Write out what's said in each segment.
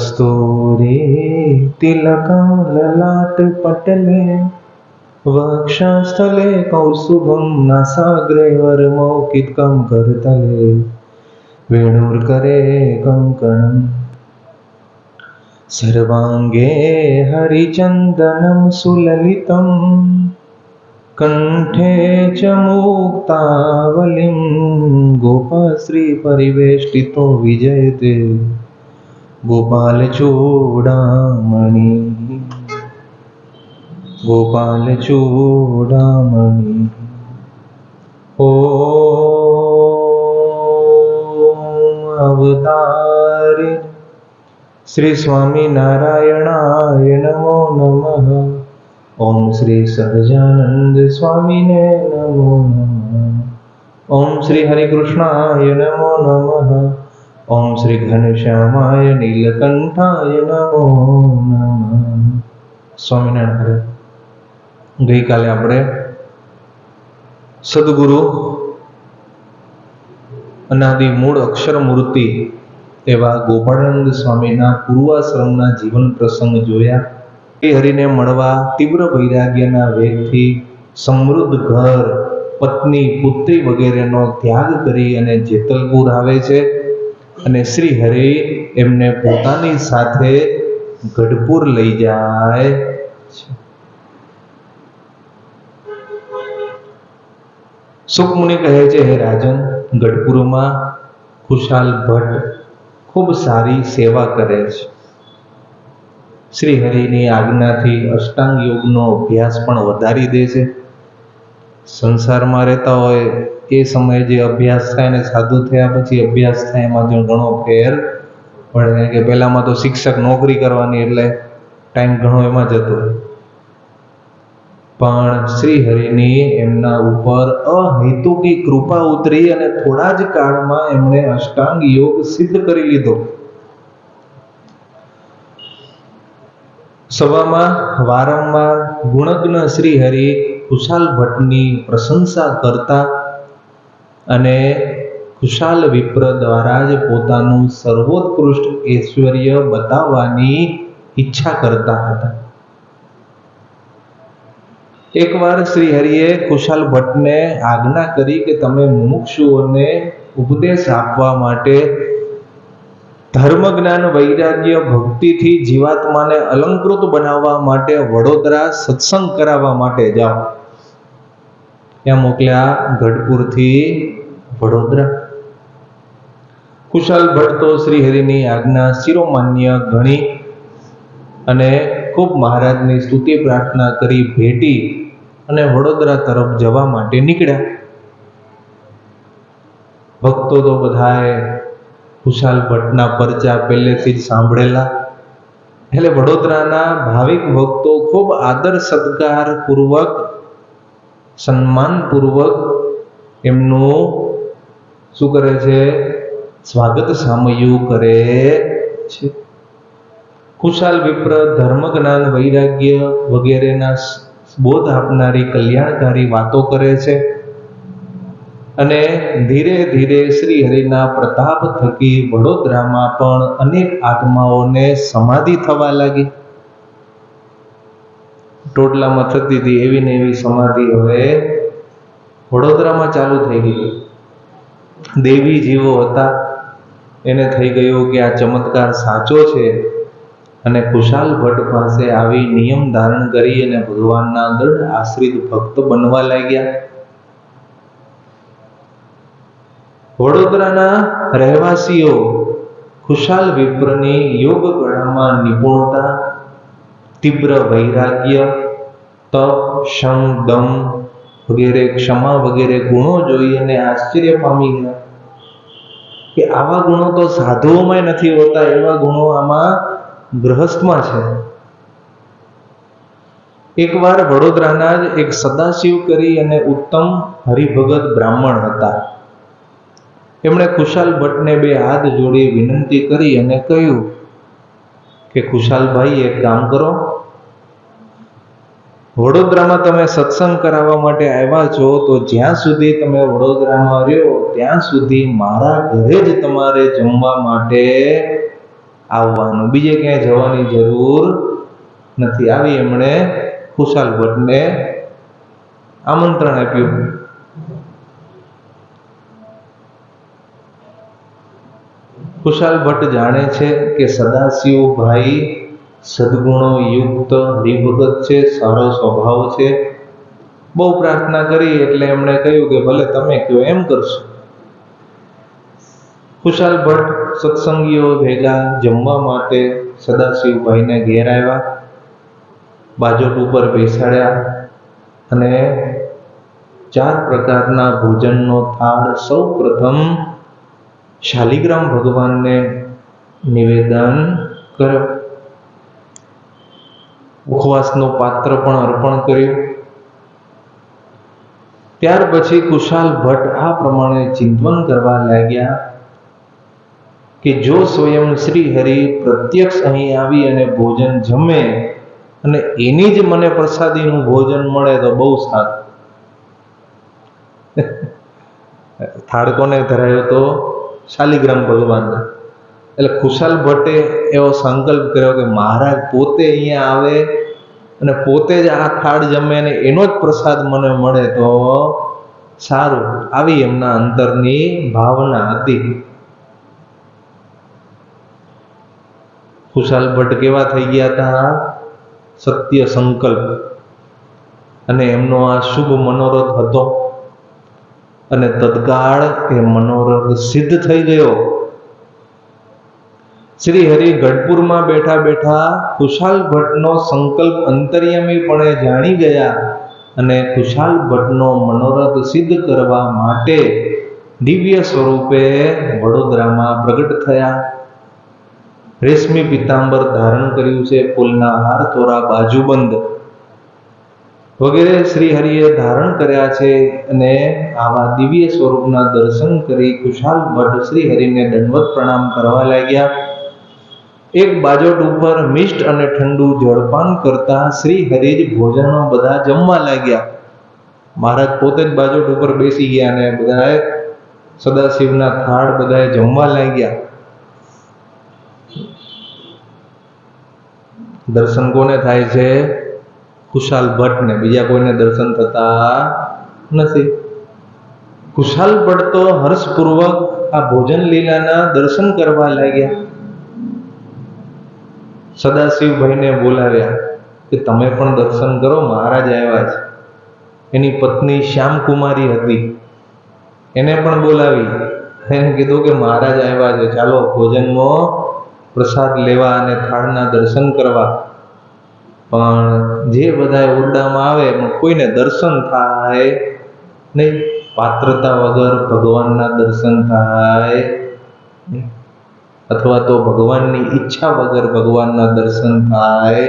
કસ્તૂરી તિલકમ લલાટ પટલે વક્ષસ્થલે કૌસુભમ નાસાગ્રે વર્મૌકિતકમ કરતલે વેણુર્કરે કંકણમ સર્વાંગે હરિચંદનમ સુલલિતમ કંઠે ચ મુક્તાવલિં गोपालचूडामणि गोपालचूडामणि ओ अवतारि श्रीस्वामिनारायणाय नमो नमः। ॐ श्रीसहजानन्दस्वामिने नमो नमः। ॐ श्रीहरिकृष्णाय नमो नमः। ઓમ શ્રી ઘનશ્યામાય નીલકંઠાય નમો નમઃ સ્વામિનારાયણ ગઈકાલે આપણે સદગુરુ અનાદિ મૂળ અક્ષર મૂર્તિ એવા ગોપાળાનંદ સ્વામીના પૂર્વાશ્રમના જીવન પ્રસંગ જોયા એ હરિને મળવા તીવ્ર વૈરાગ્યના વેગથી સમૃદ્ધ ઘર પત્ની પુત્રી વગેરેનો ત્યાગ કરી અને જેતલપુર આવે છે। અને શ્રી હરિ એમને પોતાની સાથે ગઢપુર લઈ જાય સુખમુનિ કહે છે, હે રાજન, ગઢપુરમાં ખુશાલ ભટ્ટ ખૂબ સારી સેવા કરે છે. શ્રી હરિની આજ્ઞાથી અષ્ટાંગ યોગનો અભ્યાસ પણ વધારી દે છે. સંસારમાં રહેતા હોય એ સમયે જે અભ્યાસ થાય ને સાધુ થયા પછી અભ્યાસ થાય એમાં જો ઘણો ફેર પડે. કે પહેલાંમાં તો શિક્ષક નોકરી કરવાની એટલે ટાઈમ ઘણો એમાં જતો પણ શ્રી હરિની એમના ઉપર અહેતુકી કૃપા ઉતરી અને થોડા જ કાળમાં એમણે અષ્ટાંગ યોગ સિદ્ધ કરી લીધો. સભામાં વારંવાર ગુણજ્ઞ શ્રી હરિ કુશાલ ભટ્ટની પ્રશંસા કરતા અને કુશાલ વિપ્ર દ્વારા જ પોતાનું સર્વોત્કૃષ્ટ ઐશ્વર્ય બતાવવાની ઈચ્છા કરતા હતા. એકવાર શ્રી હરિએ કુશાલ ભટ્ટને આજ્ઞા કરી કે તમે મુમુક્ષુઓને ઉપદેશ આપવા માટે ધર્મ જ્ઞાન વૈરાગ્ય, ભક્તિથી જીવાત્માને અલંકૃત બનાવવા માટે, વડોદરા સત્સંગ કરાવવા માટે જાઓ. ત્યાં મોકલ્યા ગઢપુરથી વડોદરા. કુશાલ ભટ્ટ શ્રી હરિની આજ્ઞા શિરોમાન્ય ગણી અને ખૂબ મહારાજની સ્તુતિ પ્રાર્થના કરી ભેટી અને વડોદરા તરફ જવા માટે નીકળ્યા. ભક્તો તો બધાએ કુશાલ ભટ્ટના પરચા પહેલેથી જ સાંભળેલા. એટલે વડોદરાના ભાવિક ભક્તો ખૂબ આદર, સત્કાર પૂર્વક, સન્માનપૂર્વક એમનું શું કરે છે? સ્વાગત સામયું કરે છે. કુશાલ વિપ્ર, ધર્મ, જ્ઞાન, વૈરાગ્ય વગેરેના બોધ આપનારી કલ્યાણકારી વાતો કરે છે. અને ધીરે ધીરે શ્રી હરિના પ્રતાપ થકી વડોદરામાં પણ અનેક આત્માઓને સમાધિ થવા લાગી. ટોટલામાં થતી હતી એવી ને એવી સમાધિ હવે વડોદરામાં ચાલુ થઈ ગઈ. દેવી જીવો હતા. એને થઈ ગયું કે આ ચમત્કાર સાચો છે અને કુશાલ ભટ્ટ પાસે આવી નિયમ ધારણ કરી અને ભગવાનના દૃઢ આશ્રિત ભક્ત બનવા લાગ્યા. વડોદરાના રહેવાસીઓ ખુશાલ વિપ્રની યોગ ગણામાં નિપુણતા, તીવ્ર વૈરાગ્ય, તપ શમ દમ વગેરે ક્ષમા વગેરે ગુણો જોઈને આશ્ચર્ય પામી ગયા કે આવા ગુણો તો સાધુઓમાં નથી હોતા, એવા ગુણો આમાં ગ્રહસ્થમાં છે. એકવાર વડોદરાના જ એક સદાશિવ કરી અને ઉત્તમ હરિભગત બ્રાહ્મણ હતા. એમણે ખુશાલ ભટ્ટને બે હાથ જોડી વિનંતી કરી અને કહ્યું કે ખુશાલભાઈ એક કામ કરો. વડોદરામાં તમે સત્સંગ કરાવવા માટે આવ્યા છો, તો જ્યાં સુધી તમે વડોદરામાં રહ્યો, ત્યાં સુધી મારા ઘરે જ તમારે જમવા માટે આવવાનું. બીજે ક્યાંય જવાની જરૂર નથી. આવી એમણે ખુશાલ ભટ્ટને આમંત્રણ આપ્યું. ખુશાલ ભટ્ટ જાણે છે કે સદાશિવભાઈ સદગુણો યુક્ત હરિભગત છે, સારો સ્વભાવ છે. બહુ પ્રાર્થના કરી એટલે એમણે કહ્યું કે ભલે તમે કહો એમ કરશો. ખુશાલ ભટ્ટ સત્સંગીઓ ભેગા જમવા માટે સદાશિવભાઈને ઘેર આવ્યા, બાજોટ ઉપર બેસાડ્યા અને ચાર પ્રકારના ભોજનનો થાળ સૌ પ્રથમ શાલિગ્રામ ભગવાનને નિવેદન કર્યો ઉપવાસનું પાત્ર પણ અર્પણ કર્યું. ત્યાર પછી કુશાલ ભટ્ટ આ પ્રમાણે ચિંતન કરવા લાગ્યા કે જો સ્વયં શ્રી હરિ પ્રત્યક્ષ અહીં આવી અને ભોજન જમે અને એની જ મને પ્રસાદીનું ભોજન મળે તો બહુ સારું. થાળકોને ધરાયો તો? શાલિગ્રામ ભગવાનના એટલે ખુશાલ ભટ્ટે એવો સંકલ્પ કર્યો કે મહારાજ પોતે અહીંયા આવે અને પોતે જ આ થાળ જમે અને એનો જ પ્રસાદ મને મળે તો સારું. આવી એમના અંતરની ભાવના હતી. ખુશાલ ભટ્ટ કેવા થઈ ગયા હતા? સત્ય સંકલ્પ. અને એમનો આ શુભ મનોરથ હતો. અને તત્કાળ એ મનોરથ સિદ્ધ થઈ ગયો. શ્રી હરિ ગઢપુરમાં બેઠા બેઠા ખુશાલ ભટ્ટનો સંકલ્પ અંતર્યમીપણે જાણી ગયા અને ખુશાલ ભટ્ટનો મનોરથ સિદ્ધ કરવા માટે દિવ્ય સ્વરૂપે વડોદરામાં પ્રગટ થયા. રેશમી પિતાંબર ધારણ કર્યું છે ફૂલના હાર, તોરા બાજુબંધ વગેરે શ્રી હરિએ ધારણ કર્યા છે અને આવા દિવ્ય સ્વરૂપના દર્શન કરી ખુશાલ ભટ્ટ શ્રી હરિને દંડવત પ્રણામ કરવા લાગ્યા. એક બાજોટ ઉપર મિષ્ટ અને ઠંડુ જળપાન કરતા શ્રી હરિ જ ભોજનો બધા જમવા લાગ્યા. મહારાજ પોતે જ બાજોટ ઉપર બેસી ગયા અને બધાએ સદાશિવના થાળ બધાએ જમવા લાગ્યા. દર્શન કોને થાય છે? ખુશાલ ભટ્ટને બીજા કોઈને દર્શન થતા નથી. ખુશાલ ભટ્ટ તો હર્ષપૂર્વક આ ભોજન લીલાના દર્શન કરવા લાગ્યા. સદાશિવભાઈને બોલાવ્યા કે તમે પણ દર્શન કરો, મહારાજ આવ્યા છે. એની પત્ની શ્યામકુમારી હતી. એને પણ બોલાવી. એને કીધું કે મહારાજ આવ્યા છે, ચાલો ભોજનમાં પ્રસાદ લેવા અને થાળના દર્શન કરવા. પણ જે બધા ઓરડામાં આવે એમાં કોઈને દર્શન થાય નહીં. પાત્રતા વગર ભગવાનના દર્શન થાય અથવા તો ભગવાનની ઈચ્છા વગર ભગવાનના દર્શન થાય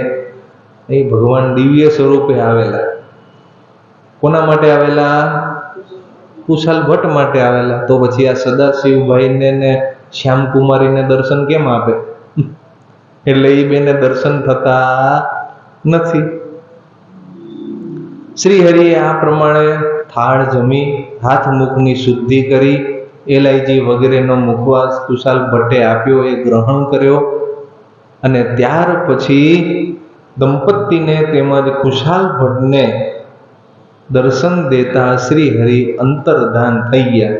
એ ભગવાન દિવ્ય સ્વરૂપે આવેલા. કોના માટે આવેલા? કુશાલ ભટ્ટ માટે આવેલા. તો પછી આ સદાશિવભાઈને ને શ્યામકુમારીને દર્શન કેમ આપે? એટલે એ બેને દર્શન થતા નથી. શ્રી હરિએ આ પ્રમાણે થાળ જમી, હાથ મુખની શુદ્ધિ કરી, એલઆઈજી વગેરેનો મુખવાસ કુશાલ ભટ્ટે આપ્યો, એ ગ્રહણ કર્યો અને ત્યાર પછી દંપતીને તેમજ કુશાલ ભટ્ટને દર્શન દેતા શ્રી હરિ અંતર્ધાન થઈ ગયા.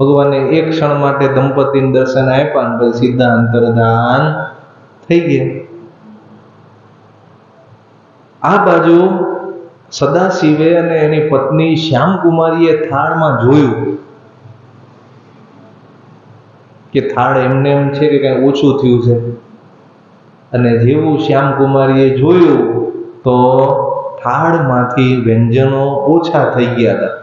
ભગવાને એક ક્ષણ માટે દંપતીને દર્શન આપ્યા અને સીધા અંતર્ધાન થઈ ગયા. આ બાજુ સદાશિવે અને એની પત્ની શ્યામકુમારીએ થાળમાં જોયું કે થાળ એમને એમ છે કે કઈ ઓછું થયું છે. અને જેવું શ્યામકુમારીએ જોયું તો થાળમાંથી વ્યંજનો ઓછા થઈ ગયા હતા.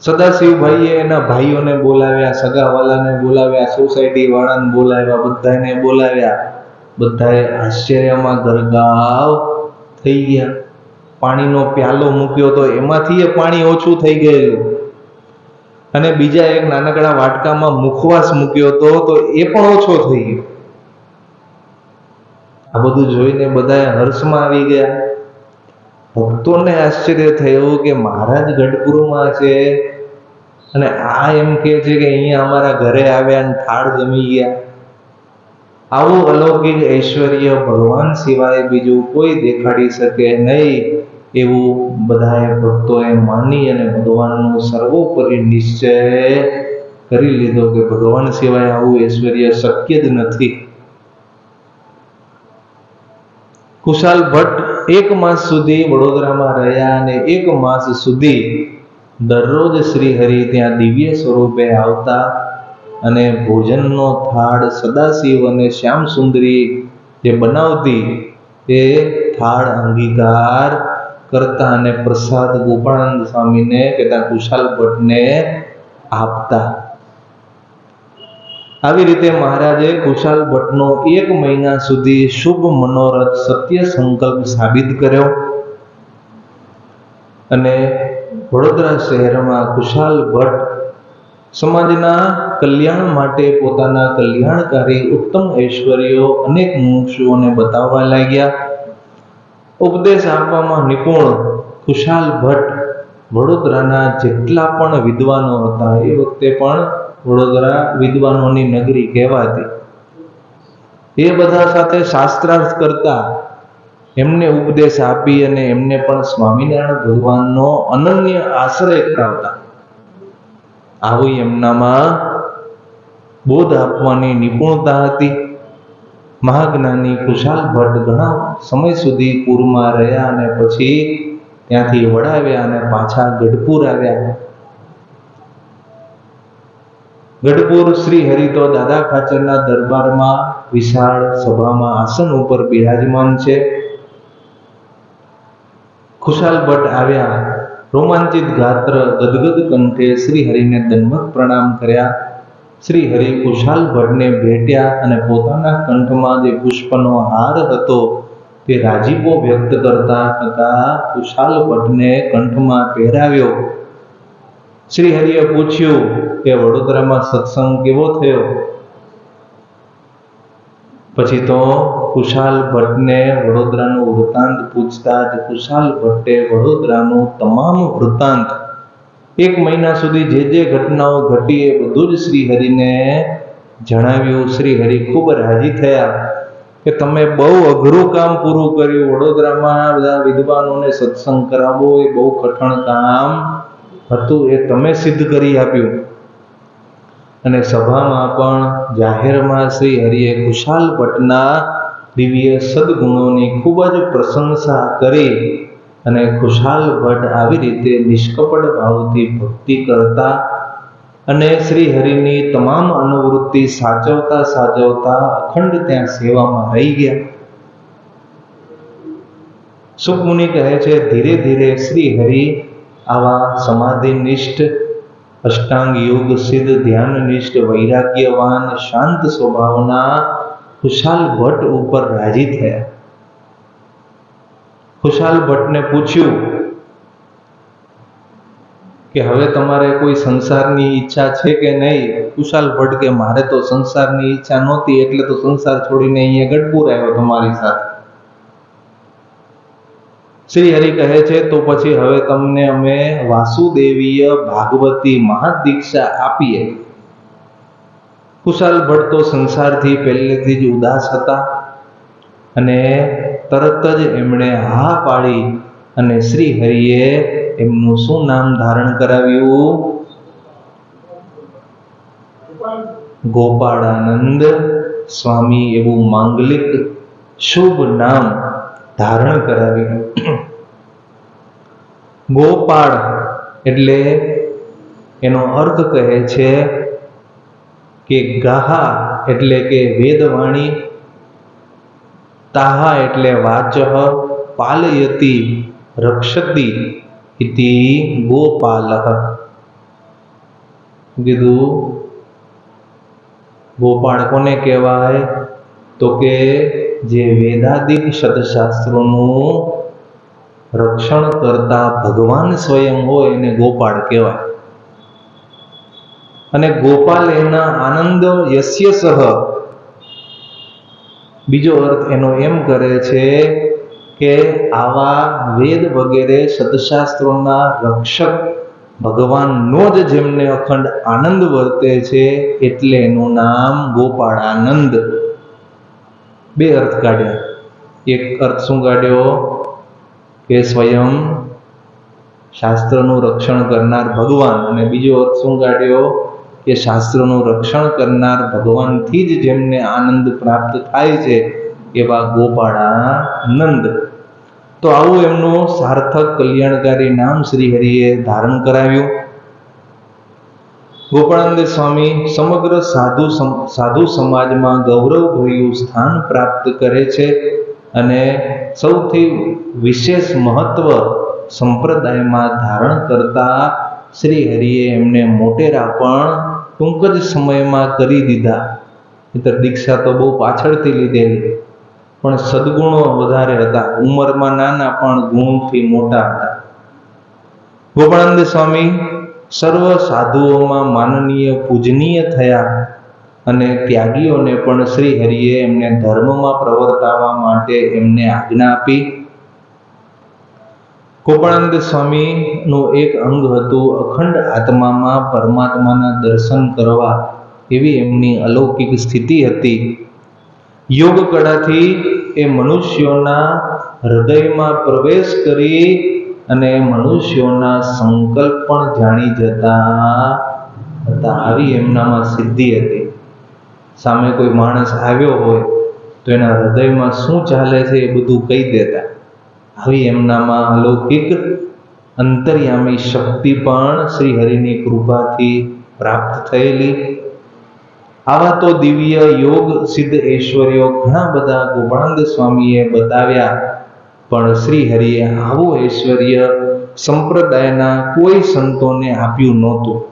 સદાશિવભાઈએ એના ભાઈઓને બોલાવ્યા, સગાવાલાને બોલાવ્યા સોસાયટી વાળાને બોલાવ્યા, બધાને બોલાવ્યા. બધાએ આશ્ચર્યમાં ગરગાવ થઈ ગયા. પાણીનો પ્યાલો મૂક્યો તો એમાંથી એ પાણી ઓછું થઈ ગયેલું. અને બીજા એક નાનકડા વાટકામાં મુખવાસ મૂક્યો તો તો એ પણ ઓછો થઈ ગયો. આ બધું જોઈને બધા હર્ષમાં આવી ગયા. ભક્તોને આશ્ચર્ય થયું કે મહારાજ ગઢપુરમાં છે. અને આ એમ કે છે કે અહીંયા અમારા ઘરે આવ્યા અને થાળ જમી ગયા. આવું અલૌકિક ઐશ્વર્ય ભગવાન સિવાય બીજું કોઈ દેખાડી શકે નહીં એવું બધાએ ભક્તોએ માની અને ભગવાનનો સર્વોપરી નિશ્ચય કરી લીધો કે ભગવાન સિવાય આવું ઐશ્વર્ય શક્ય જ નથી. કુશાલ ભટ્ટ એક માસ સુધી વડોદરામાં રહ્યા અને એક માસ સુધી દરરોજ શ્રી હરિ ત્યાં દિવ્ય સ્વરૂપે આવતા અને ભોજનનો થાળ સદાશિવ અને શ્યામ જે બનાવતી એ થાળ અંગીકાર કરતા અને પ્રસાદ ગોપાળાનંદ સ્વામીને કહેતા કુશાલ ભટ્ટને આપતા. આવી રીતે મહારાજે કુશાલ ભટ્ટનો એક મહિના સુધી શુભ મનોરથ સત્ય સંકલ્પ સાબિત કર્યો અને વડોદરા શહેરમાં કુશાલ ભટ્ટ સમાજના કલ્યાણ માટે પોતાના કલ્યાણકારી ઉત્તમ ઐશ્વર્યો અનેક મુમુક્ષુઓને બતાવવા લાગ્યા. ઉપદેશ આપવામાં નિપુણ, ખુશાલ ભટ્ટ વડોદરાના જેટલા પણ વિદ્વાનો હતા, એ વખતે પણ વડોદરા વિદ્વાનોની નગરી કહેવાતી. એ બધા સાથે શાસ્ત્રાર્થ કરતા એમને ઉપદેશ આપી અને એમને પણ સ્વામિનારાયણ ભગવાનનો અનન્ય આશ્રય કરાવતા. આવી એમનામાં બોધ આપવાની નિપુણતા હતી. મહાજ્ઞાની કુશાલ ભટ્ટ ઘણા સમય સુધી પૂરમાં રહ્યા અને પછી ત્યાંથી વડાવ્યા અને પાછા ગઢપુર આવ્યા. ગઢપુર શ્રી હરિ તો દાદા ખાચરના દરબારમાં વિશાળ સભામાં આસન ઉપર બિરાજમાન છે. ખુશાલ ભટ્ટ આવ્યા રોમાંચિત ગાત્ર ગદગદ કંઠે શ્રી હરિને દંડવત પ્રણામ કર્યા. શ્રી હરિ કુશાલ ભટ્ટને ભેટ્યા અને પોતાના કંઠમાં જે પુષ્પનો હાર હતો તે રાજીપો વ્યક્ત કરતા હતા કુશાલ ભટ્ટને કંઠમાં પહેરાવ્યો. શ્રી હરિએ પૂછ્યું કે વડોદરામાં સત્સંગ કેવો થયો? પછી તો કુશાલ ભટ્ટને વડોદરાનું વૃત્તાંત પૂછતા જ કુશાલ ભટ્ટે વડોદરાનું તમામ વૃત્તાંત એક મહિના સુધી જે જે ઘટનાઓ ઘટી એ બધું જ શ્રી હરિને જણાવ્યું. શ્રી હરિ ખૂબ રાજી થયા કે તમે બહુ અઘરું કામ પૂરું કર્યું. વડોદરામાં બધા વિદ્વાનોને સત્સંગ કરાવવો એ બહુ કઠણ કામ હતું. એ તમે સિદ્ધ કરી આપ્યું. અને સભામાં પણ જાહેરમાં શ્રી હરિએ કુશાલ ભટ્ટના દિવ્ય સદગુણોની ખૂબ જ પ્રશંસા કરી અને ખુશાલ ભટ્ટ આવી રીતે નિષ્કપટ ભાવથી ભક્તિ કરતા અને શ્રી હરિની તમામ અનુવૃત્તિ સાચવતા સાચવતા અખંડ ત્યાં સેવામાં રહી ગયા. સુખમુનિ કહે છે, ધીરે ધીરે શ્રી હરિ આવા સમાધિનિષ્ઠ અષ્ટાંગ યોગ સિદ્ધ ધ્યાનનિષ્ઠ વૈરાગ્યવાન શાંત સ્વભાવના ખુશાલ ભટ્ટ ઉપર રાજી થયા ખુશાલ ભટ્ટને પૂછ્યું કે હવે તમારે કોઈ સંસારની ઈચ્છા છે કે નહીં? કુશાલ ભટ્ટ કે મારે તો સંસારની ઈચ્છા નહોતી, એટલે તો સંસાર છોડીને અહીંયા ગઢપુર આવ્યો તમારી સાથે. શ્રી હરિ કહે છે, તો પછી હવે તમને અમે વાસુદેવીય ભાગવતી મહાદીક્ષા આપીએ. કુશાલ ભટ્ટ તો સંસારથી પહેલેથી જ ઉદાસ હતા અને તરત જ એમણે હા પાડી અને શ્રી હરિએ એમનું શું નામ ધારણ કરાવ્યું? ગોપાળાનંદ સ્વામી એવું માંગલિક શુભ નામ ધારણ કરાવી ગોપાળ એટલે એનો અર્થ કહે છે કે ગાહા એટલે કે વેદવાણી. તાહા એટલે વાચ, પાલયતી, રક્ષતી ઇતિ ગોપાલ. કીધું, ગોપાળ કોને કહેવાય? તો કે જે વેદાદિક શતશાસ્ત્રોનું રક્ષણ કરતા ભગવાન સ્વયં હોય એને ગોપાળ કહેવાય. અને ગોપાલ એના આનંદ યસ્ય સહ. બીજો અર્થ એનો એમ કરે છે કે આવા વેદ વગેરે સદશાસ્ત્રોના રક્ષક ભગવાનનો જ જેમને અખંડ આનંદ વર્તે છે એટલે એનું નામ ગોપાળાનંદ. બે અર્થ કાઢ્યા. એક અર્થ શું કાઢ્યો? કે સ્વયં શાસ્ત્રનું રક્ષણ કરનાર ભગવાન. અને બીજો અર્થ શું કાઢ્યો? કે શાસ્ત્રનું રક્ષણ કરનાર ભગવાનથી જ જેમને આનંદ પ્રાપ્ત થાય છે એવા ગોપાળાનંદ તો આવું એમનું સાર્થક કલ્યાણકારી નામ શ્રી હરિએ ધારણ કરાવ્યું. ગોપાળાનંદ સ્વામી સમગ્ર સાધુ સાધુ સમાજમાં ગૌરવભર્યું સ્થાન પ્રાપ્ત કરે છે અને સૌથી વિશેષ મહત્વ સંપ્રદાયમાં ધારણ કરતા શ્રી હરિએ એમને મોટેરા પણ ટૂંક જ સમયમાં કરી દીધા. નહીંતર દીક્ષા તો બહુ પાછળથી લીધેલી, પણ સદગુણો વધારે હતા. ઉંમરમાં નાના પણ ગુણથી મોટા હતા. ગોપાળાનંદ સ્વામી સર્વ સાધુઓમાં માનનીય, પૂજનીય થયા અને ત્યાગીઓને પણ શ્રી હરિએ એમને ધર્મમાં પ્રવર્તાવા માટે એમને આજ્ઞા આપી. ગોપાળાનંદ સ્વામીનું એક અંગ હતું અખંડ આત્મામાં પરમાત્માના દર્શન કરવા એવી એમની અલૌકિક સ્થિતિ હતી. યોગ કળાથી એ મનુષ્યોના હૃદયમાં પ્રવેશ કરી અને મનુષ્યોના સંકલ્પ પણ જાણી જતા હતા. આવી એમનામાં સિદ્ધિ હતી. સામે કોઈ માણસ આવ્યો હોય તો એના હૃદયમાં શું ચાલે છે એ બધું કહી દેતા. આવી એમનામાં અલૌકિક અંતર્યામી શક્તિ પણ શ્રી હરિની કૃપાથી પ્રાપ્ત થયેલી. આવા તો દિવ્ય યોગ સિદ્ધ ઐશ્વર્યો ઘણા બધા ગોપાળાનંદ સ્વામીએ બતાવ્યા. પણ શ્રી હરિએ આવો ઐશ્વર્ય સંપ્રદાયના કોઈ સંતોને આપ્યું નહોતું.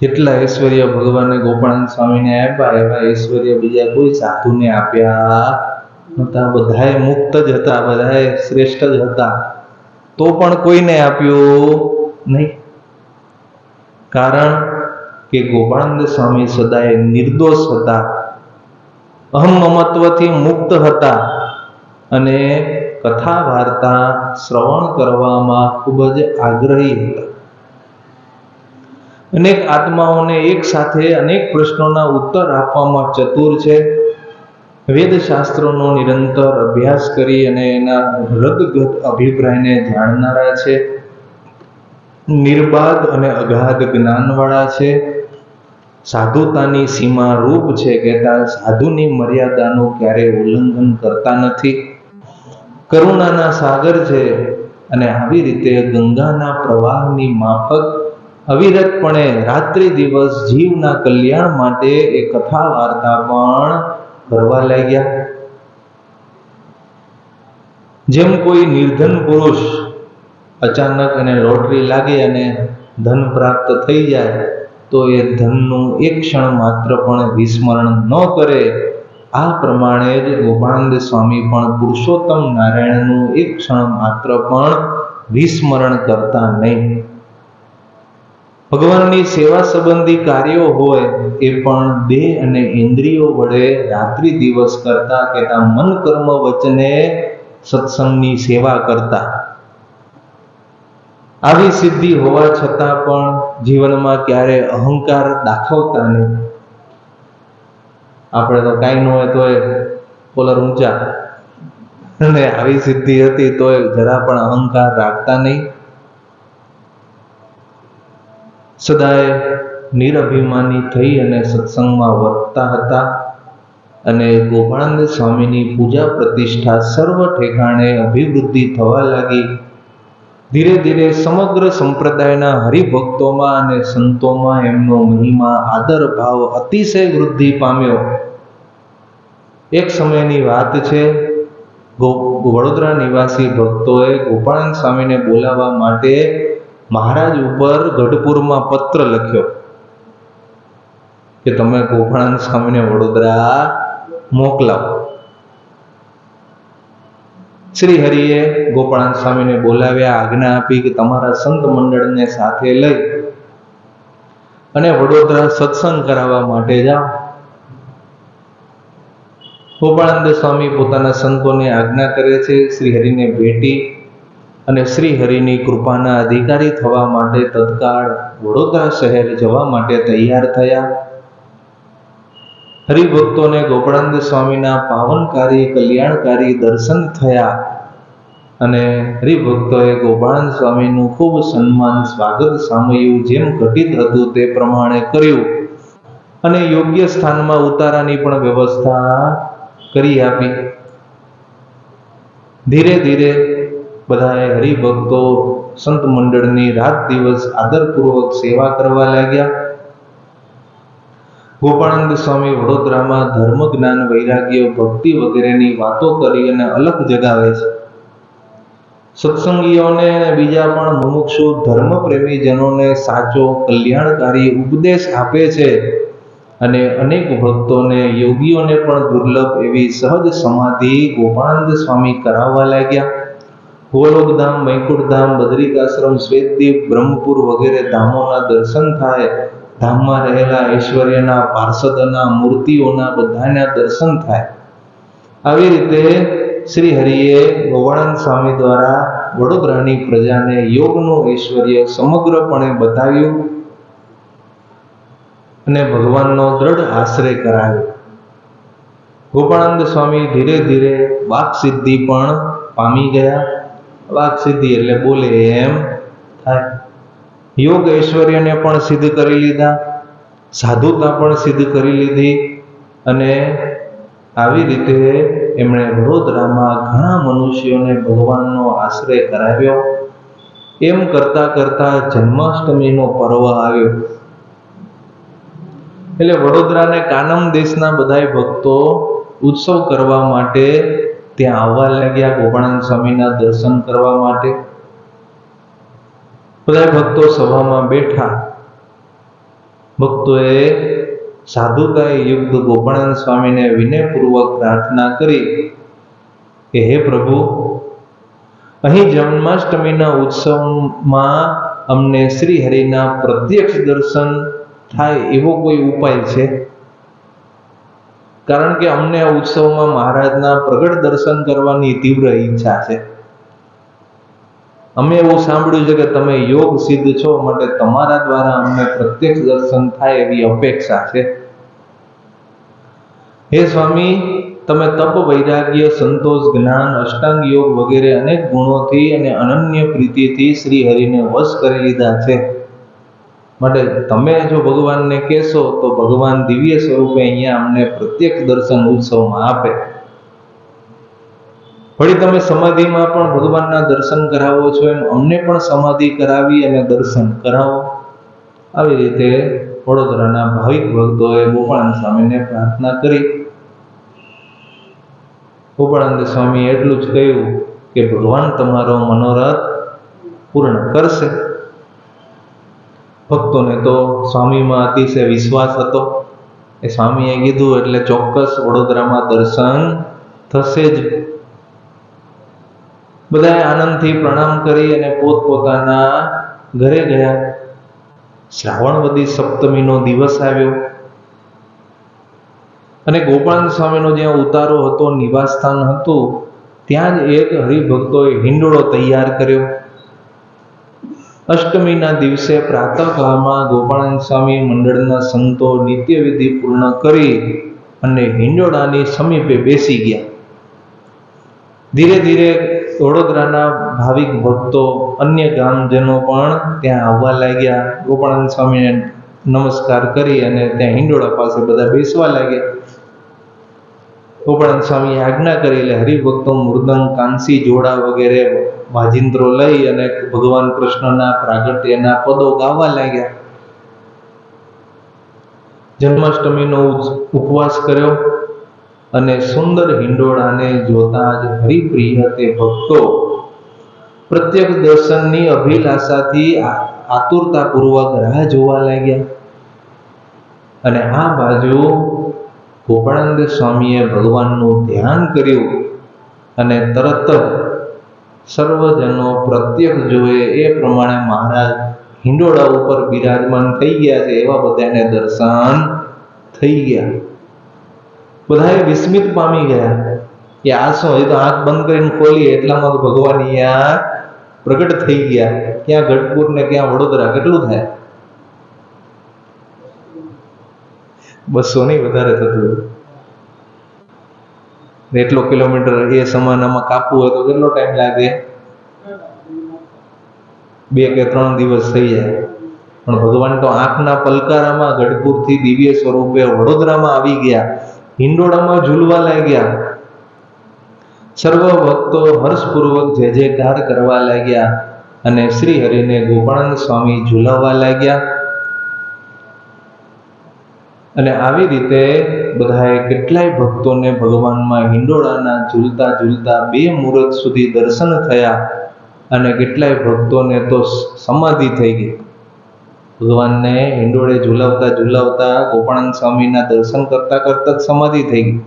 જેટલા ઐશ્વર્ય ભગવાને ગોપાળાનંદ સ્વામીને આપ્યા, એવા ઐશ્વર્ય બીજા કોઈ સાધુને આપ્યા નતા બધાએ મુક્ત જ હતા, બધાએ શ્રેષ્ઠ જ હતા. તો પણ કોઈને આપ્યું નહીં. કારણ કે ગોપાળાનંદ સ્વામી સદાય નિર્દોષ હતા. અહમ મમત્વથી મુક્ત હતા. અને કથા વાર્તા શ્રવણ કરવામાં ખૂબ જ આગ્રહી હતા. અનેક આત્માઓને એક સાથે અનેક પ્રશ્નોના ઉત્તર આપવામાં ચતુર છે. વેદશાસ્ત્રોનો નિરંતર અભ્યાસ કરી અને એના હૃદગત અભિપ્રાયને જાણનારા છે. નિર્બાધ અને અગાધ જ્ઞાનવાળા છે. સાધુતાની સીમા રૂપ છે કહેતા સાધુની મર્યાદાનું ક્યારેય ઉલ્લંઘન કરતા નથી. કરુણાના સાગર છે અને આવી રીતે ગંગાના પ્રવાહની માફક અવિરતપણે રાત્રિ દિવસ જીવના કલ્યાણ માટે એ કથા વાર્તા પણ ભરવા લાગ્યા. જેમ કોઈ નિર્ધન પુરુષ અચાનક એને લોટરી લાગે અને ધન પ્રાપ્ત થઈ જાય, તો એ ધનનું એક ક્ષણ માત્ર પણ વિસ્મરણ ન કરે આ પ્રમાણે જ ગોપાનંદ સ્વામી પણ પુરુષોત્તમ નારાયણનું એક ક્ષણ માત્ર પણ વિસ્મરણ કરતા નહીં. ભગવાનની સેવા સંબંધી કાર્યો હોય એ પણ દેહ અને ઇન્દ્રિયો વડે રાત્રિ દિવસ કરતા કહેતા મન કર્મ વચને સત્સંગની સેવા કરતા. આવી સિદ્ધિ હોવા છતાં પણ જીવનમાં ક્યારે અહંકાર દાખવતા નહીં. આપણે તો કાંઈ ન હોય તોય કોલર ઊંચા. અને આવી સિદ્ધિ હતી તોય જરા પણ અહંકાર રાખતા નહીં. સદાય નિરભિમાની થઈ અને સત્સંગમાં વર્તતા હતા. અને ગોપાળાનંદ સ્વામીની પૂજા પ્રતિષ્ઠા સર્વ ઠેકાણે અભિવૃદ્ધિ થવા લાગી. ધીરે ધીરે સમગ્ર સંપ્રદાયના હરિભક્તોમાં અને સંતોમાં એમનો મહિમા, આદર, ભાવ અતિશય વૃદ્ધિ પામ્યો. એક સમયની વાત છે વડોદરા નિવાસી ભક્તોએ ગોપાળાનંદ સ્વામીને બોલાવવા માટે મહારાજ ઉપર ગઢપુરમાં પત્ર લખ્યો કે તમે ગોપાળાનંદ સ્વામીને વડોદરા મોકલાવો. શ્રી હરિએ ગોપાળાનંદ સ્વામીને બોલાવ્યા, આજ્ઞા આપી કે તમારા સંત મંડળને સાથે લઈ અને વડોદરા સત્સંગ કરાવવા માટે જાઓ. ગોપાળાનંદ સ્વામી પોતાના સંતોને આજ્ઞા કરે છે, શ્રી ભેટી અને શ્રી હરિની કૃપાના અધિકારી થવા માટે તત્કાળ વડોદરા શહેર જવા માટે તૈયાર થયા. હરિભક્તોને ગોપાળાનંદ સ્વામીના પાવનકારી, કલ્યાણકારી દર્શન થયા અને હરિભક્તોએ ગોપાળાનંદ સ્વામીનું ખૂબ સન્માન, સ્વાગત સામયું જેમ ઘટિત હતું તે પ્રમાણે કર્યું. અને યોગ્ય સ્થાનમાં ઉતારાની પણ વ્યવસ્થા કરી આપી. ધીરે ધીરે બધાએ હરિભક્તો સંત મંડળની રાત દિવસ આદરપૂર્વક સેવા કરવા લાગ્યા. ગોપાળાનંદ સ્વામી વડોદરામાં ધર્મ જ્ઞાન વૈરાગ્ય ભક્તિ વગેરેની વાતો કરી અને અલગ જગાવે છે. સત્સંગીઓને બીજા પણ મુમુક્ષુ ધર્મ પ્રેમીજનોને સાચો કલ્યાણકારી ઉપદેશ આપે છે. અને અનેક ભક્તોને, યોગીઓને પણ દુર્લભ એવી સહજ સમાધિ ગોપાનંદ સ્વામી કરાવવા લાગ્યા. ગોલોકધામ વૈકુંઠધામ બદ્રિકાશ્રમ, શ્વેતદીપ, બ્રહ્મપુર વગેરે ધામોના દર્શન થાય. ધામમાં રહેલા ઐશ્વર્યના, પાર્ષદના, મૂર્તિઓના બધાના દર્શન થાય. આવી રીતે શ્રી હરિએ ગોવાળાનંદ સ્વામી દ્વારા વડોદરાની પ્રજાને યોગનું ઐશ્વર્ય સમગ્રપણે બતાવ્યું. અને ભગવાનનો દ્રઢ આશ્રય કરાવ્યો ગોપાળાનંદ સ્વામી ધીરે ધીરે વાક સિદ્ધિ પણ પામી ગયા. વાક સિદ્ધિ એટલે બોલે એમ થાય. યોગ ઐશ્વર્યને પણ સિદ્ધ કરી લીધા. સાધુતા પણ સિદ્ધ કરી લીધી. અને આવી રીતે એમણે વડોદરામાં ઘણા મનુષ્યોને ભગવાનનો આશ્રય કરાવ્યો. એમ કરતા કરતા જન્માષ્ટમીનો પર્વ આવ્યો. એટલે વડોદરાને કાનમ દેશના બધાય ભક્તો ઉત્સવ કરવા માટે ત્યાં આવવા લાગ્યા, ગોપાળાનંદ સ્વામીના દર્શન કરવા માટે. બધા ભક્તો સભામાં બેઠા. ભક્તોએ સાધુતાએ યુક્ત ગોપાળાનંદ સ્વામીને વિનયપૂર્વક પ્રાર્થના કરી કે, હે પ્રભુ, અહીં જન્માષ્ટમીના ઉત્સવમાં અમને શ્રી હરિના પ્રત્યક્ષ દર્શન થાય એવો કોઈ ઉપાય છે? કારણ કે અમને આ ઉત્સવમાં મહારાજના પ્રગટ દર્શન કરવાની તીવ્ર ઈચ્છા છે. અમે એવું સાંભળ્યું છે કે તમે યોગ સિદ્ધ છો, માટે તમારા દ્વારા અમને પ્રત્યક્ષ દર્શન થાય એવી અપેક્ષા છે. હે સ્વામી, તમે તપ, વૈરાગ્ય, સંતોષ, જ્ઞાન, અષ્ટાંગ યોગ વગેરે અનેક ગુણોથી અને અનન્ય પ્રીતિથી શ્રી હરિને વશ કરી લીધા છે. માટે તમે જો ભગવાનને કહેશો, તો ભગવાન દિવ્ય સ્વરૂપે અહીંયા અમને પ્રત્યક્ષ દર્શન ઉત્સવમાં આપે. વળી તમે સમાધિમાં પણ ભગવાનના દર્શન કરાવો છો એમ અમને પણ સમાધિ કરાવી અને દર્શન કરાવો. આવી રીતે વડોદરાના ભાવિક ભક્તોએ ગોપાળાનંદ સ્વામીને પ્રાર્થના કરી. ગોપાળાનંદ સ્વામી એટલું જ કહ્યું કે ભગવાન તમારો મનોરથ પૂર્ણ કરશે. ભક્તોને તો સ્વામીમાં અતિશય વિશ્વાસ હતો. એ સ્વામીએ કીધું, એટલે ચોક્કસ વડોદરામાં દર્શન થશે જ. બધાએ આનંદથી પ્રણામ કરી અને પોતપોતાના ઘરે ગયા. શ્રાવણવદી સપ્તમીનો દિવસ આવ્યો. અને ગોપાલ સ્વામીનો જ્યાં ઉતારો હતો, નિવાસસ્થાન હતું, ત્યાં જ એક હરિભક્તોએ હિંડોળો તૈયાર કર્યો. અષ્ટમીના દિવસે પ્રાતઃકાળમાં ગોપાળાનંદ સ્વામી મંડળના સંતો નિત્યવિધિ પૂર્ણ કરી અને હિંડોળાની સમીપે બેસી ગયા. ધીરે ધીરે વડોદરાના ભાવિક ભક્તો, અન્ય ગામજનો પણ ત્યાં આવવા લાગ્યા. ગોપાળન સ્વામીને નમસ્કાર કરી અને ત્યાં હિંડોળા પાસે બધા બેસવા લાગ્યા. ગોપાળાન સ્વામીએ આજ્ઞા કરી એટલે હરિભક્તો, મૃદંગ, કાંસી, જોડા વગેરે વાજિંત્રો લઈ અને ભગવાન કૃષ્ણના પ્રાગટ્યના પદો ગાવા લાગ્યા. જન્માષ્ટમીનો ઉપવાસ કર્યો અને સુંદર હિંડોળાને જોતા જ હરિપ્રિય તે ભક્તો પ્રત્યક્ષ દર્શનની અભિલાષાથી આતુરતાપૂર્વક રાહ જોવા લાગ્યા. અને આ બાજુ ગોપાળાનંદ સ્વામીએ ભગવાનનું ધ્યાન કર્યું અને તરત જ સર્વજનો પ્રત્યક્ષ જોવે એ પ્રમાણે મહારાજ હિંડોળા ઉપર બિરાજમાન થઈ ગયા છે એવા બધાને દર્શન થઈ ગયા. બધાએ વિસ્મિત પામી ગયા કે આ શું, એ તો આંખ બંધ કરીને ખોલી એટલામાં ભગવાન અહીંયા પ્રગટ થઈ ગયા. ક્યાં ગઢપુર ને ક્યાં વડોદરા, કેટલું થાય? બસો નહીં વધારે થતું. એટલો કિલોમીટર એ સમાનામાં કાપવું હોય તો કેટલો ટાઈમ લાગે? બે કે ત્રણ દિવસ થઈ જાય. પણ ભગવાન તો આંખના પલકારામાં ગઢપુરથી દિવ્ય સ્વરૂપે વડોદરામાં આવી ગયા. હિંડોળામાં ઝૂલવા લાગ્યા. સર્વ ભક્તો હર્ષપૂર્વક જે જયકાર કરવા લાગ્યા અને શ્રી હરિને ગોપાળાનંદ સ્વામી ઝુલાવવા લાગ્યા. અને આવી રીતે બધાએ કેટલાય ભક્તોને ભગવાનમાં હિંડોળાના ઝૂલતા ઝૂલતા બે મુહૂર્ત સુધી દર્શન થયા અને કેટલાય ભક્તોને તો સમાધિ થઈ ગઈ. ભગવાનને હિંડોળે ઝુલાવતા ઝુલાવતા ગોપાળાનંદ સ્વામીના દર્શન કરતા કરતા જ સમાધિ થઈ ગઈ.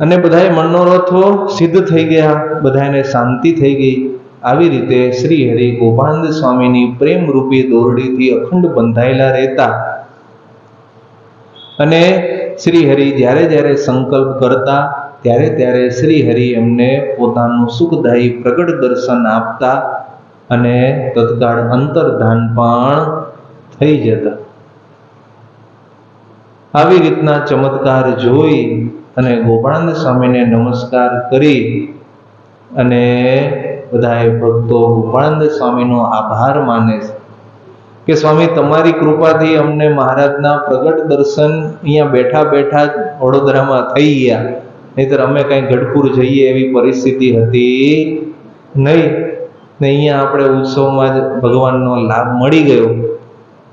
અને બધાએ મનોરથો સિદ્ધ થઈ ગયા, બધાને શાંતિ થઈ ગઈ. આવી રીતે શ્રી હરિ ગોપાનંદ સ્વામીની પ્રેમ રૂપી દોરડીથી અખંડ બંધાયેલા રહેતા અને શ્રી હરિ જ્યારે જ્યારે સંકલ્પ કરતા, ત્યારે ત્યારે શ્રી હરિ એમને પોતાનું સુખદાયી પ્રગટ દર્શન આપતા અને તત્કાળ અંતર્ધાન પણ થઈ જતા. આવી રીતના ચમત્કાર જોઈ અને ગોપાળાનંદ સ્વામીને નમસ્કાર કરી અને બધાએ ભક્તો ગોપાળાનંદ સ્વામીનો આભાર માને છે. કે સ્વામી, તમારી કૃપાથી અમને મહારાજના પ્રગટ દર્શન અહીંયા બેઠા બેઠા વડોદરામાં થઈ ગયા. નહીતર અમે કાંઈ ગઢપુર જઈએ એવી પરિસ્થિતિ હતી નહીં. ને અહીંયા આપણે ઉત્સવમાં જ ભગવાનનો લાભ મળી ગયો.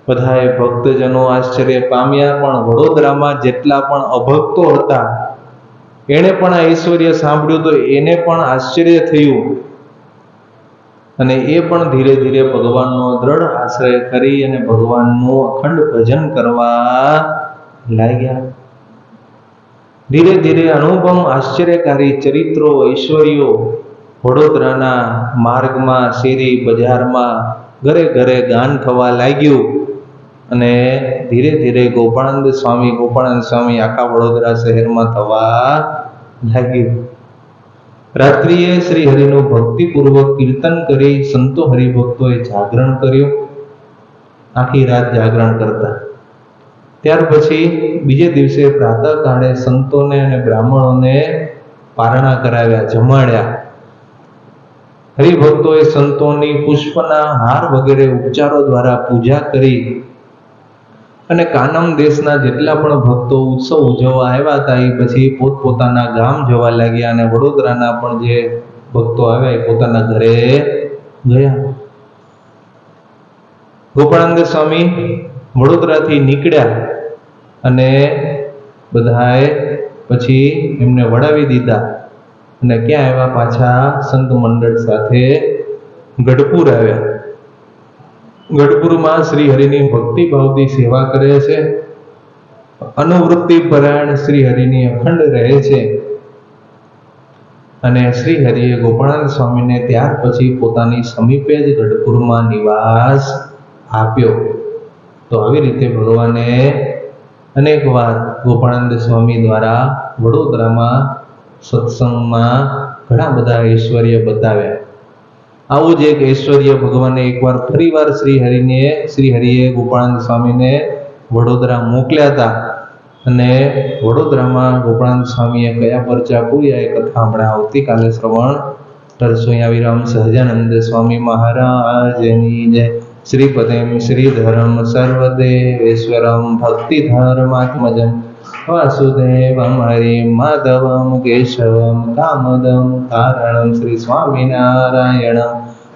બધાએ ભક્તજનો આશ્ચર્ય પામ્યા, પણ વડોદરામાં જેટલા પણ અભક્તો હતા, એણે પણ આ ઐશ્વર્ય સાંભળ્યું તો એને પણ આશ્ચર્ય થયું. અને એ પણ ધીરે ધીરે ભગવાનનો દ્રઢ આશ્રય કરી અને ભગવાનનું અખંડ ભજન કરવા લાગ્યા. ધીરે ધીરે અનુપમ આશ્ચર્યકારી ચરિત્રો ઐશ્વર્યો વડોદરાના માર્ગમાં, શેરી બજારમાં, ઘરે ઘરે ગાન થવા લાગ્યું અને ધીરે ધીરે ગોપાળાનંદ સ્વામી ગોપાળાનંદ સ્વામી આખા વડોદરા શહેરમાં થવા લાગ્યું. રાત્રિએ શ્રી હરિનું ભક્તિપૂર્વક કીર્તન કરી સંતો હરિભક્તોએ જાગરણ કર્યું. આખી રાત જાગરણ કરતા. ત્યાર પછી બીજે દિવસે પ્રાતઃકાળે સંતોને અને બ્રાહ્મણોને પારણા કરાવ્યા, જમાડ્યા. હરિભક્તોએ સંતોની પુષ્પના હાર વગેરે ઉપચારો દ્વારા પૂજા કરી અને કાનમ દેશના જેટલા પણ ભક્તો ઉત્સવ ઉજવવા આવ્યા હતા, એ પછી પોતપોતાના ગામ જવા લાગ્યા અને વડોદરાના પણ જે ભક્તો આવ્યા એ પોતાના ઘરે ગયા. ગોપાળાનંદ સ્વામી વડોદરાથી નીકળ્યા અને બધાએ પછી એમને વડાવી દીધા અને ક્યાં આવ્યા? પાછા સંત મંડળ સાથે ગઢપુર આવ્યા. ગઢપુરમાં શ્રી હરિની ભક્તિ ભાવથી સેવા કરે છે. અનુવૃત્તિ પરાયણ શ્રી હરિની અખંડ રહે છે. અને શ્રી હરિએ ગોપાળાનંદ સ્વામીને ત્યાર પછી પોતાની સમીપે જ ગઢપુરમાં નિવાસ આપ્યો. તો આવી રીતે ભગવાને અનેકવાર ગોપાળાનંદ સ્વામી દ્વારા વડોદરામાં સત્સંગમાં ઘણા બધા ઐશ્વર્ય બતાવ્યા. આવું જ એક ઐશ્વર્ય ભગવાને એકવાર ફરીવાર શ્રી હરિને શ્રી હરિએ ગોપાળાનંદ સ્વામીને વડોદરા મોકલ્યા હતા. અને વડોદરામાં ગોપાળાનંદ સ્વામીએ કયા પરચા પૂર્યા એ કથા આપણે આવતીકાલે શ્રવણ કરશું. અહીંયા વિરામ સહજાનંદ સ્વામી મહારાજની જય. શ્રીપદેમ શ્રીધરમ સર્વદેવેશ્વરમ ભક્તિ ધર્માત્મજમ વાસુદેવમ, હરિ માધવમ, કેશવમ, દામોદમ કારણમ શ્રી સ્વામિનારાયણ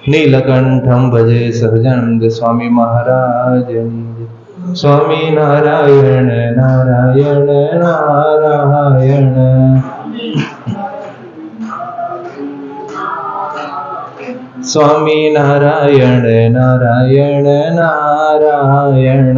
નીલકંઠમ, ભજે સહજાનંદ સ્વામી મહારાજ સ્વામી નારાયણ નારાયણ નારાયણ. સ્વામિનારાયણ નારાયણ નારાયણ.